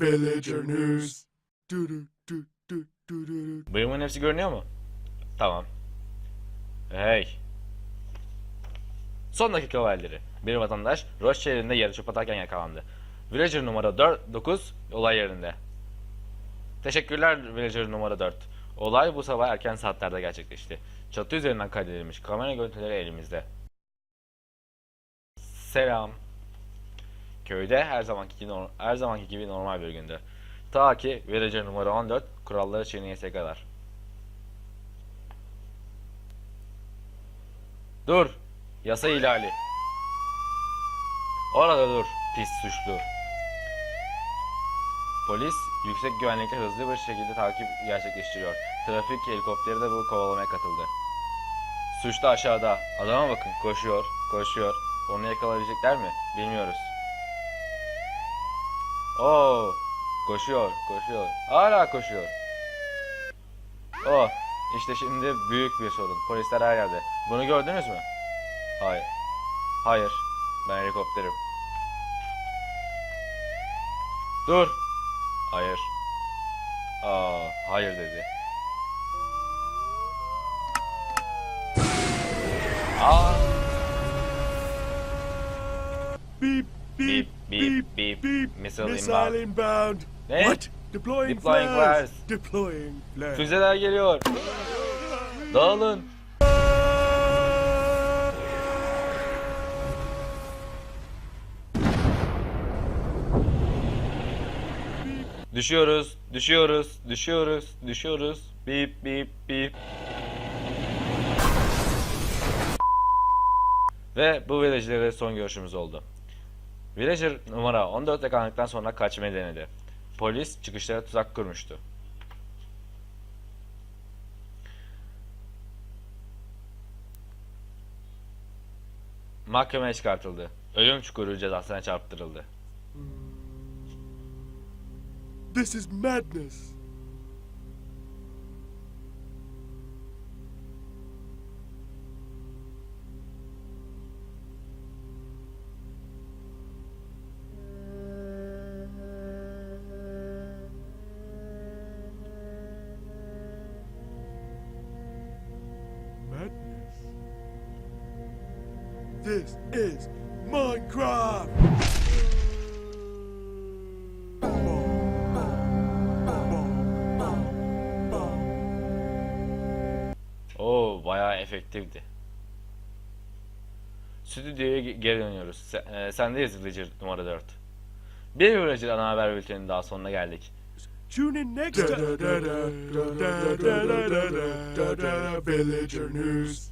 Villager news. Bıyığımın hepsi görünüyor mu? Tamam. Hey. Son dakika olayları. Bir vatandaş Roche şehrinde yarı çöp atarken yakalandı. Villager numara 4, 9 olay yerinde. Teşekkürler Villager numara 4. Olay bu sabah erken saatlerde gerçekleşti. Çatı üzerinden kaydedilmiş kamera görüntüleri elimizde. Selam. Köyde her zamanki gibi, her zamanki gibi normal bir gündü. Ta ki Villager numara 14 kuralları çiğneyese kadar. Dur. Yasa ihlali. Orada dur pis suçlu. Polis yüksek güvenlikle hızlı bir şekilde takip gerçekleştiriyor. Trafik helikopteri de bu kovalamaya katıldı. Suçlu aşağıda. Adama bakın koşuyor, koşuyor. Onu yakalayabilecekler mi? Bilmiyoruz. Oo, koşuyor, koşuyor. Hala koşuyor. Oh, işte şimdi büyük bir sorun. Polisler her yerde. Bunu gördünüz mü? Hayır. Hayır. Ben helikopterim. Dur. Hayır. Aa, hayır dedi. Aa, Beep, Beep, beep, beep, beep. Missile Missile inbound. inbound. Ne? What? Deploying, Deploying flares. flares. Deploying flares. füzeler geliyor. Dağılın. Düşüyoruz, düşüyoruz, düşüyoruz, düşüyoruz. Bip bip bip. Ve bu villager'le son görüşümüz oldu. Villager numara 14 yakalandıktan sonra kaçmayı denedi. Polis çıkışlara tuzak kurmuştu. Mahkemeye çıkartıldı. Ölüm çukuru cezasına çarptırıldı. This is. Madness. This is Minecraft. Oo bayağı efektifti. Stüdyoya ge- geri dönüyoruz. Sen, e, sendeyiz Villager numara 4. Bir Villager ana haber bülteninin daha sonuna geldik. Tune in next time. Villager news.